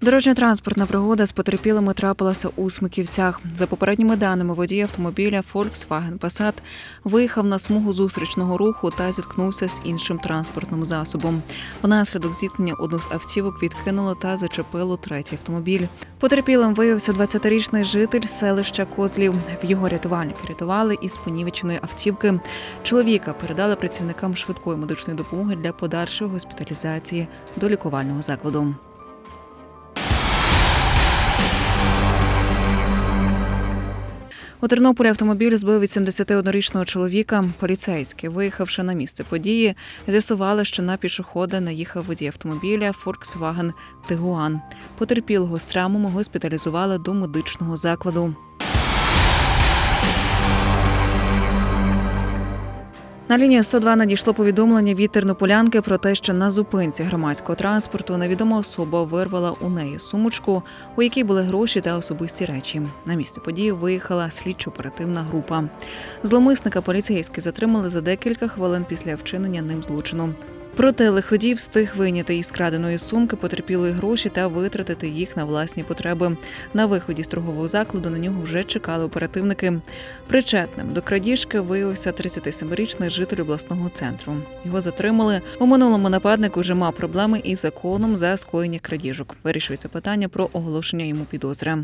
Дорожньо-транспортна пригода з потерпілими трапилася у Смиківцях. За попередніми даними, водій автомобіля Volkswagen Passat виїхав на смугу зустрічного руху та зіткнувся з іншим транспортним засобом. Внаслідок зіткнення одну з автівок відкинуло та зачепило третій автомобіль. Потерпілим виявився 20-річний житель селища Козлів. В його рятувальники рятували із понівеченої автівки. Чоловіка передали працівникам швидкої медичної допомоги для подальшої госпіталізації до лікувального закладу. У Тернополі автомобіль збив 81-річного чоловіка. Поліцейські, виїхавши на місце події, з'ясували, що на пішохода наїхав водій автомобіля Volkswagen Tiguan. Потерпілого з травмами госпіталізували до медичного закладу. На лінію 102 надійшло повідомлення від тернополянки про те, що на зупинці громадського транспорту невідома особа вирвала у неї сумочку, у якій були гроші та особисті речі. На місце події виїхала слідчо-оперативна група. Зломисника поліцейські затримали за декілька хвилин після вчинення ним злочину. Проте лиходій встиг вийняти із краденої сумки потерпілої гроші та витратити їх на власні потреби. На виході з торгового закладу на нього вже чекали оперативники. Причетним до крадіжки виявився 37-річний житель обласного центру. Його затримали. У минулому нападник уже мав проблеми із законом за скоєння крадіжок. Вирішується питання про оголошення йому підозри.